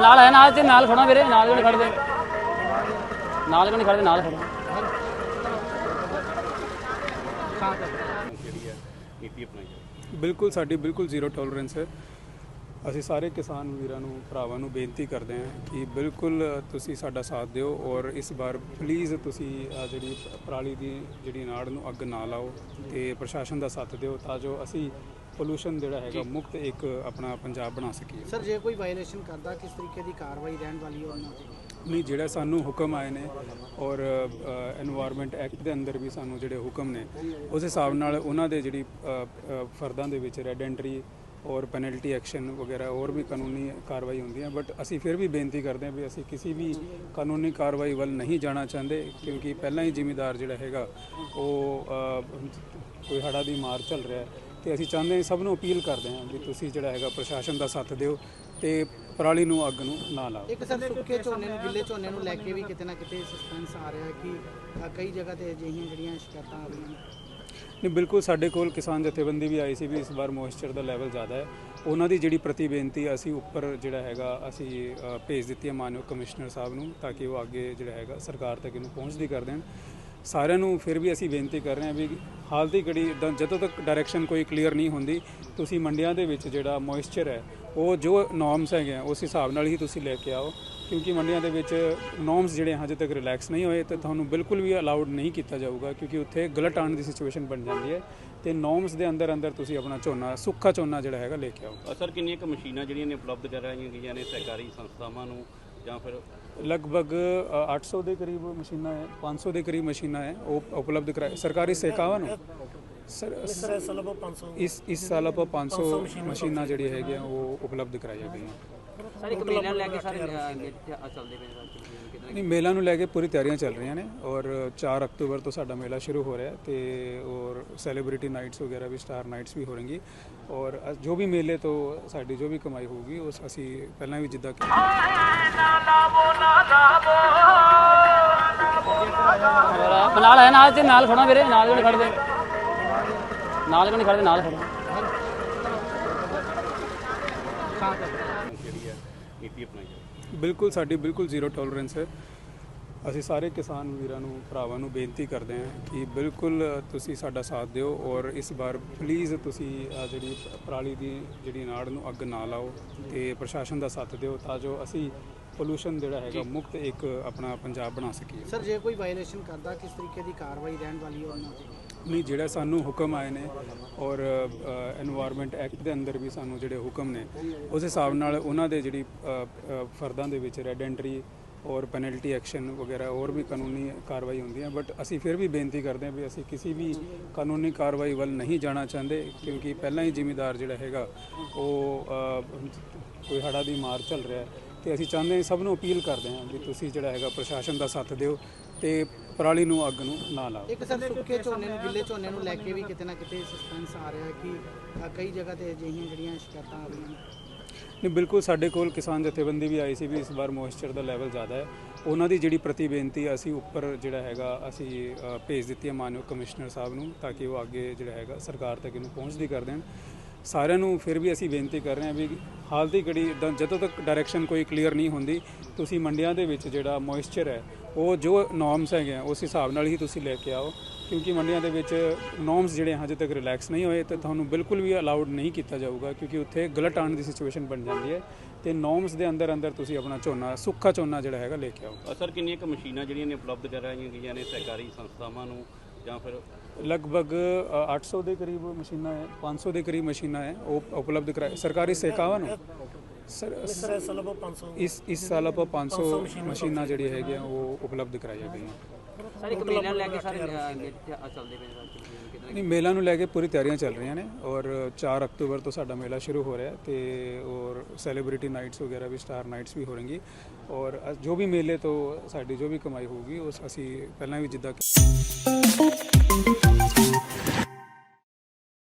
ਨਾਲ ਹੈ ਨਾਲ ਤੇ ਨਾਲ ਖੜਾ ਵੀਰੇ, ਨਾਲ ਕਿਉਂ ਖੜਦੇ? ਨਾਲ ਕਿਉਂ ਖੜਦੇ? ਨਾਲ ਖੜੋ। ਬਿਲਕੁਲ, ਸਾਡੀ ਬਿਲਕੁਲ ਜ਼ੀਰੋ ਟੋਲਰੈਂਸ ਹੈ। ਅਸੀਂ ਸਾਰੇ ਕਿਸਾਨ ਵੀਰਾਂ ਨੂੰ, ਭਰਾਵਾਂ ਨੂੰ ਬੇਨਤੀ ਕਰਦੇ ਹਾਂ ਕਿ ਬਿਲਕੁਲ ਤੁਸੀਂ ਸਾਡਾ ਸਾਥ ਦਿਓ ਔਰ ਇਸ ਵਾਰ ਪਲੀਜ਼ ਤੁਸੀਂ ਆਹ ਜਿਹੜੀ ਪਰਾਲੀ ਦੀ ਜਿਹੜੀ ਨਾੜ ਨੂੰ ਅੱਗ ਨਾ ਲਾਓ ਤੇ ਪ੍ਰਸ਼ਾਸਨ ਦਾ ਸਾਥ ਦਿਓ ਤਾਂ ਜੋ ਅਸੀਂ ਪੋਲੂਸ਼ਨ ਜਿਹੜਾ ਹੈਗਾ ਮੁਕਤ ਇੱਕ ਆਪਣਾ ਪੰਜਾਬ ਬਣਾ ਸਕੀਏ। ਸਰ ਜੇ ਕੋਈ ਵਾਇਲੇਸ਼ਨ ਕਰਦਾ ਕਿਸ ਤਰੀਕੇ ਦੀ ਕਾਰਵਾਈ ਰਹਿਣ ਵਾਲੀ ਹੈ ਉਹਨਾਂ ਤੇ ਨਹੀਂ ਜਿਹੜਾ ਸਾਨੂੰ ਹੁਕਮ ਆਏ ਨੇ ਔਰ এনवायरमेंट ਐਕਟ ਦੇ ਅੰਦਰ ਵੀ ਸਾਨੂੰ ਜਿਹੜੇ ਹੁਕਮ ਨੇ ਉਸ ਹਿਸਾਬ ਨਾਲ ਉਹਨਾਂ ਦੇ ਜਿਹੜੀ ਫਰਦਾਂ ਦੇ ਵਿੱਚ ਰੈਡ ਐਂਟਰੀ ਔਰ ਪੈਨਲਟੀ ਐਕਸ਼ਨ ਵਗੈਰਾ ਹੋਰ ਵੀ ਕਾਨੂੰਨੀ ਕਾਰਵਾਈ ਹੁੰਦੀ ਹੈ। ਬਟ ਅਸੀਂ ਫਿਰ ਵੀ ਬੇਨਤੀ ਕਰਦੇ ਹਾਂ ਵੀ ਅਸੀਂ ਕਿਸੇ ਵੀ ਕਾਨੂੰਨੀ ਕਾਰਵਾਈ ਵੱਲ ਨਹੀਂ ਜਾਣਾ ਚਾਹੁੰਦੇ ਕਿਉਂਕਿ ਪਹਿਲਾਂ ਹੀ ਜ਼ਿੰਮੇਦਾਰ ਜਿਹੜਾ ਹੈਗਾ ਉਹ ਕੋਈ ਹੜਾ ਦੀ ਮਾਰ ਚੱਲ ਰਿਹਾ ਹੈ। ਤੇ ਅਸੀਂ ਚਾਹੁੰਦੇ ਹਾਂ ਸਭ ਨੂੰ ਅਪੀਲ ਕਰਦੇ ਹਾਂ ਵੀ ਤੁਸੀਂ ਜਿਹੜਾ ਹੈਗਾ ਪ੍ਰਸ਼ਾਸਨ ਦਾ ਸਾਥ ਦਿਓ ਤੇ ਪਰਾਲੀ ਨੂੰ ਅੱਗ ਨੂੰ ਨਾ ਲਾਓ। ਇੱਕ ਸਰ ਸੁੱਕੇ ਝੋਨੇ ਨੂੰ ਗਿੱਲੇ ਝੋਨੇ ਨੂੰ ਲੈ ਕੇ ਵੀ ਕਿਤੇ ਨਾ ਕਿਤੇ ਸਸਪੈਂਸ ਆ ਰਿਹਾ ਕਿ ਕਈ ਜਗ੍ਹਾ ਤੇ ਅਜਿਹੀਆਂ ਜਿਹੜੀਆਂ ਸ਼ਿਕਾਇਤਾਂ ਆ ਰਹੀਆਂ ਨੇ। ਨਹੀਂ ਬਿਲਕੁਲ ਸਾਡੇ ਕੋਲ ਕਿਸਾਨ ਜਥੇਬੰਦੀ ਵੀ ਆਈ ਸੀ ਵੀ ਇਸ ਵਾਰ ਮੋਇਸਚਰ ਦਾ ਲੈਵਲ ਜ਼ਿਆਦਾ ਹੈ। ਉਹਨਾਂ ਦੀ ਜਿਹੜੀ ਪ੍ਰਤੀ ਬੇਨਤੀ ਅਸੀਂ ਉੱਪਰ ਜਿਹੜਾ ਹੈਗਾ ਅਸੀਂ ਭੇਜ ਦਿੱਤੀ ਹੈ ਮਾਨਯੋਗ ਕਮਿਸ਼ਨਰ ਸਾਹਿਬ ਨੂੰ ਤਾਂ ਕਿ ਉਹ ਅੱਗੇ ਜਿਹੜਾ ਹੈਗਾ ਸਰਕਾਰ ਤੱਕ ਇਹਨੂੰ ਪਹੁੰਚਦੀ ਕਰ ਦੇਣ। ਸਾਰਿਆਂ ਨੂੰ ਫਿਰ ਵੀ ਅਸੀਂ ਬੇਨਤੀ ਕਰ ਰਹੇ ਹਾਂ ਵੀ ਹਾਲ ਦੀ ਘੜੀ ਦ- ਜਦੋਂ ਤੱਕ ਡਾਇਰੈਕਸ਼ਨ ਕੋਈ ਕਲੀਅਰ ਨਹੀਂ ਹੁੰਦੀ ਤੁਸੀਂ ਮੰਡੀਆਂ ਦੇ ਵਿੱਚ ਜਿਹੜਾ ਮੋਇਸਚਰ ਹੈ ਉਹ ਜੋ ਨੋਰਮਸ ਹੈਗੇ ਆ ਉਸ ਹਿਸਾਬ ਨਾਲ ਹੀ ਤੁਸੀਂ ਲੈ ਕੇ ਆਓ ਕਿਉਂਕਿ ਮੰਡੀਆਂ ਦੇ ਵਿੱਚ ਨੋਰਮਸ ਜਿਹੜੇ ਹਜੇ ਤੱਕ ਰਿਲੈਕਸ ਨਹੀਂ ਹੋਏ ਤੇ ਤੁਹਾਨੂੰ ਬਿਲਕੁਲ ਵੀ ਅਲਾਉਡ ਨਹੀਂ ਕੀਤਾ ਜਾਊਗਾ ਕਿਉਂਕਿ ਉੱਥੇ ਗਲਤ ਆਉਣ ਦੀ ਸਿਚੁਏਸ਼ਨ ਬਣ ਜਾਂਦੀ ਹੈ ਤੇ ਨੋਰਮਸ ਦੇ ਅੰਦਰ ਅੰਦਰ ਤੁਸੀਂ ਆਪਣਾ ਝੋਨਾ ਸੁੱਕਾ ਝੋਨਾ ਜਿਹੜਾ ਹੈਗਾ ਲੈ ਕੇ ਆਓ। ਅ, ਸਰ ਕਿੰਨੀਆਂ ਕੁ ਮਸ਼ੀਨਾਂ ਜਿਹੜੀਆਂ ਨੇ ਉਪਲਬਧ ਕਰਾਈਆਂ ਗਈਆਂ ਨੇ ਸਰਕਾਰੀ ਸੰਸਥਾਵਾਂ ਨੂੰ ਜਾਂ ਫਿਰ ਲਗਭਗ ਅ, 800 ਦੇ ਕਰੀਬ ਮਸ਼ੀਨਾਂ ਹੈ 500 ਦੇ ਕਰੀਬ ਮਸ਼ੀਨਾਂ ਹੈ ਉਹ ਉਪਲਬਧ ਕਰਾਏ। ਸਰਕਾਰੀ ਸੇਵਾਵਾਂ ਨੂੰ? ਸਰ ਇਸ ਇਸ ਸਾਲ ਆਪਾਂ 500 ਮਸ਼ੀਨਾਂ ਜਿਹੜੀਆਂ ਹੈਗੀਆਂ ਉਹ ਉਪਲਬਧ ਕਰਾਈਆਂ ਗਈਆਂ। ਸਰ ਇੱਕ ਮੇਲਾ ਲੈ ਕੇ ਸਾਰੇ ਚੱਲਦੇ ਪਏ ਨੇ ਨਹੀਂ ਮੇਲਾ ਨੂੰ ਲੈ ਕੇ ਪੂਰੀ ਤਿਆਰੀਆਂ ਚੱਲ ਰਹੀਆਂ ਨੇ ਔਰ 4 ਅਕਤੂਬਰ ਤੋਂ ਸਾਡਾ ਮੇਲਾ ਸ਼ੁਰੂ ਹੋ ਰਿਹਾ ਤੇ ਔਰ ਸੈਲੀਬ੍ਰਿਟੀ ਨਾਈਟਸ ਵਗੈਰਾ ਵੀ ਸਟਾਰ ਨਾਈਟਸ ਵੀ ਹੋ ਰਹੀ ਔਰ ਜੋ ਵੀ ਮੇਲੇ ਤੋਂ ਸਾਡੀ ਜੋ ਵੀ ਕਮਾਈ ਹੋਊਗੀ ਉਸ ਅਸੀਂ ਪਹਿਲਾਂ ਵੀ ਜਿੱਦਾਂ ਕਿ ਹੋਰ ਨਾਲ ਹੈ ਨਾਲ ਤੇ ਨਾਲ ਖੜਾ ਵੀਰੇ ਨਾਲ ਨਹੀਂ ਖੜਦੇ? ਨਾਲ ਨਹੀਂ ਖੜਦੇ? ਨਾਲ ਖੜੋ। ਜਿਹੜੀ ਹੈ ਨੀਤੀ ਅਪਣਾਈ ਜਾਵੇ ਬਿਲਕੁਲ ਸਾਡੀ ਬਿਲਕੁਲ ਜ਼ੀਰੋ ਟੋਲਰੈਂਸ ਹੈ। ਅਸੀਂ ਸਾਰੇ ਕਿਸਾਨ ਵੀਰਾਂ ਨੂੰ ਭਰਾਵਾਂ ਨੂੰ ਬੇਨਤੀ ਕਰਦੇ ਹਾਂ ਕਿ ਬਿਲਕੁਲ ਤੁਸੀਂ ਸਾਡਾ ਸਾਥ ਦਿਓ ਔਰ ਇਸ ਵਾਰ ਪਲੀਜ਼ ਤੁਸੀਂ ਆਹ ਜਿਹੜੀ ਪਰਾਲੀ ਦੀ ਜਿਹੜੀ ਨਾੜ ਨੂੰ ਅੱਗ ਨਾ ਲਾਓ ਤੇ ਪ੍ਰਸ਼ਾਸਨ ਦਾ ਸਾਥ ਦਿਓ ਤਾਂ ਜੋ ਅਸੀਂ ਪੋਲੂਸ਼ਨ ਜਿਹੜਾ ਹੈਗਾ ਮੁਕਤ ਇੱਕ ਆਪਣਾ ਪੰਜਾਬ ਬਣਾ ਸਕੀਏ। ਸਰ ਜੇ ਕੋਈ ਵਾਇਲੇਸ਼ਨ ਕਰਦਾ ਕਿਸ ਤਰੀਕੇ ਦੀ ਕਾਰਵਾਈ ਰਹਿਣ ਵਾਲੀ ਹੈ ਉਹਨਾਂ ਤੇ ਨਹੀਂ ਜਿਹੜਾ ਸਾਨੂੰ ਹੁਕਮ ਆਏ ਨੇ ਔਰ এনवायरमेंट ਐਕਟ ਦੇ ਅੰਦਰ ਵੀ ਸਾਨੂੰ ਜਿਹੜੇ ਹੁਕਮ ਨੇ, ਉਸ ਹਿਸਾਬ ਨਾਲ ਉਹਨਾਂ ਦੇ ਜਿਹੜੀ ਫਰਦਾਂ ਦੇ ਵਿੱਚ ਰੈਡ ਐਂਟਰੀ ਔਰ ਪੈਨਲਟੀ ਐਕਸ਼ਨ ਵਗੈਰਾ ਹੋਰ ਵੀ ਕਾਨੂੰਨੀ ਕਾਰਵਾਈ ਹੁੰਦੀ ਹੈ ਬਟ ਅਸੀਂ ਫਿਰ ਵੀ ਬੇਨਤੀ ਕਰਦੇ ਹਾਂ ਵੀ ਅਸੀਂ ਕਿਸੇ ਵੀ ਕਾਨੂੰਨੀ ਕਾਰਵਾਈ ਵੱਲ ਨਹੀਂ ਜਾਣਾ ਚਾਹੁੰਦੇ, ਕਿਉਂਕਿ ਪਹਿਲਾਂ ਹੀ ਜ਼ਿੰਮੇਦਾਰ ਜਿਹੜਾ ਹੈਗਾ ਉਹ ਕੋਈ ਹੜਾ ਦੀ ਮਾਰ ਚੱਲ ਰਿਹਾ ਹੈ, ਤੇ ਅਸੀਂ ਚਾਹੁੰਦੇ ਹਾਂ, ਸਭ ਨੂੰ ਅਪੀਲ ਕਰਦੇ ਹਾਂ ਵੀ ਤੁਸੀਂ ਜਿਹੜਾ ਹੈਗਾ ਪ੍ਰਸ਼ਾਸਨ ਦਾ ਸਾਥ ਦਿਓ ਤੇ ਪਰਾਲੀ ਨੂੰ ਅੱਗ ਨੂੰ ਨਾ ਲਾਓ। ਇੱਕ ਸਰ ਸੁੱਕੇ ਝੋਨੇ ਨੂੰ ਗਿੱਲੇ ਝੋਨੇ ਨੂੰ ਲੈ ਕੇ ਵੀ ਕਿਤੇ ਨਾ ਕਿਤੇ ਸਸਪੈਂਸ ਆ ਰਿਹਾ ਕਿ ਅ, ਕਈ ਜਗ੍ਹਾ ਤੇ ਅਜਿਹੀਆਂ ਜਿਹੜੀਆਂ ਸ਼ਿਕਾਇਤਾਂ ਆ ਰਹੀਆਂ ਨੇ। ਨਹੀਂ ਬਿਲਕੁਲ ਸਾਡੇ ਕੋਲ ਕਿਸਾਨ ਜਥੇਬੰਦੀ ਵੀ ਆਈ ਸੀ ਵੀ ਇਸ ਵਾਰ ਮੋਇਸਚਰ ਦਾ ਲੈਵਲ ਜ਼ਿਆਦਾ ਹੈ। ਉਹਨਾਂ ਦੀ ਜਿਹੜੀ ਪ੍ਰਤੀ ਬੇਨਤੀ ਅਸੀਂ ਉੱਪਰ ਜਿਹੜਾ ਹੈਗਾ ਅਸੀਂ ਅ, ਭੇਜ ਦਿੱਤੀ ਹੈ ਮਾਨਯੋਗ ਕਮਿਸ਼ਨਰ ਸਾਹਿਬ ਨੂੰ ਤਾਂ ਕਿ ਉਹ ਅੱਗੇ ਜਿਹੜਾ ਹੈਗਾ ਸਰਕਾਰ ਤੱਕ ਇਹਨੂੰ ਪਹੁੰਚਦੀ ਕਰ ਦੇਣ। ਸਾਰਿਆਂ ਨੂੰ ਫਿਰ ਵੀ ਅਸੀਂ ਬੇਨਤੀ ਕਰ ਰਹੇ ਹਾਂ ਵੀ ਹਾਲ ਦੀ ਘੜੀ ਦ- ਜਦੋਂ ਤੱਕ ਡਾਇਰੈਕਸ਼ਨ ਕੋਈ ਕਲੀਅਰ ਨਹੀਂ ਹੁੰਦੀ ਤੁਸੀਂ ਮੰਡੀਆਂ ਦੇ ਵਿੱਚ ਜਿਹੜਾ ਮੋਇਸਚਰ ਹੈ ਉਹ ਜੋ ਨੋਰਮਸ ਹੈਗੇ ਆ ਉਸ ਹਿਸਾਬ ਨਾਲ ਹੀ ਤੁਸੀਂ ਲੈ ਕੇ ਆਓ ਕਿਉਂਕਿ ਮੰਡੀਆਂ ਦੇ ਵਿੱਚ ਨੋਰਮਸ ਜਿਹੜੇ ਹਜੇ ਤੱਕ ਰਿਲੈਕਸ ਨਹੀਂ ਹੋਏ ਤੇ ਤੁਹਾਨੂੰ ਬਿਲਕੁਲ ਵੀ ਅਲਾਉਡ ਨਹੀਂ ਕੀਤਾ ਜਾਊਗਾ ਕਿਉਂਕਿ ਉੱਥੇ ਗਲਤ ਆਉਣ ਦੀ ਸਿਚੁਏਸ਼ਨ ਬਣ ਜਾਂਦੀ ਹੈ ਤੇ ਨੋਰਮਸ ਦੇ ਅੰਦਰ ਅੰਦਰ ਤੁਸੀਂ ਆਪਣਾ ਝੋਨਾ ਸੁੱਕਾ ਝੋਨਾ ਜਿਹੜਾ ਹੈਗਾ ਲੈ ਕੇ ਆਓ। ਅ, ਸਰ ਕਿੰਨੀਆਂ ਕੁ ਮਸ਼ੀਨਾਂ ਜਿਹੜੀਆਂ ਨੇ ਉਪਲਬਧ ਕਰਾਈਆਂ ਗਈਆਂ ਨੇ ਸਰਕਾਰੀ ਸੰਸਥਾਵਾਂ ਨੂੰ ਜਾਂ ਫਿਰ ਲਗਭਗ ਅ, 800 ਦੇ ਕਰੀਬ ਮਸ਼ੀਨਾਂ ਹੈ 500 ਦੇ ਕਰੀਬ ਮਸ਼ੀਨਾਂ ਹੈ ਉਹ ਉਪਲਬਧ ਕਰਾਏ। ਸਰਕਾਰੀ ਸੇਵਾਵਾਂ ਨੂੰ? ਸਰ ਇਸ ਇਸ ਸਾਲ ਆਪਾਂ 500 ਮਸ਼ੀਨਾਂ ਜਿਹੜੀਆਂ ਹੈਗੀਆਂ ਉਹ ਉਪਲਬਧ ਕਰਾਈਆਂ ਗਈਆਂ। ਸਰ ਇੱਕ ਮੇਲਾ ਲੈ ਕੇ ਸਾਰੇ ਚੱਲਦੇ ਪਏ ਨੇ ਨਹੀਂ ਮੇਲਾ ਨੂੰ ਲੈ ਕੇ ਪੂਰੀ ਤਿਆਰੀਆਂ ਚੱਲ ਰਹੀਆਂ ਨੇ ਔਰ 4 ਅਕਤੂਬਰ ਤੋਂ ਸਾਡਾ ਮੇਲਾ ਸ਼ੁਰੂ ਹੋ ਰਿਹਾ ਹੈ ਤੇ ਔਰ ਸੈਲੀਬ੍ਰਿਟੀ ਨਾਈਟਸ ਵਗੈਰਾ ਵੀ ਸਟਾਰ ਨਾਈਟਸ ਵੀ ਹੋ ਰਹੀ ਔਰ ਜੋ ਵੀ ਮੇਲੇ ਤੋਂ ਸਾਡੀ ਜੋ ਵੀ ਕਮਾਈ ਹੋਊਗੀ ਉਸ ਅਸੀਂ ਪਹਿਲਾਂ ਵੀ ਜਿੱਦਾਂ Thank you.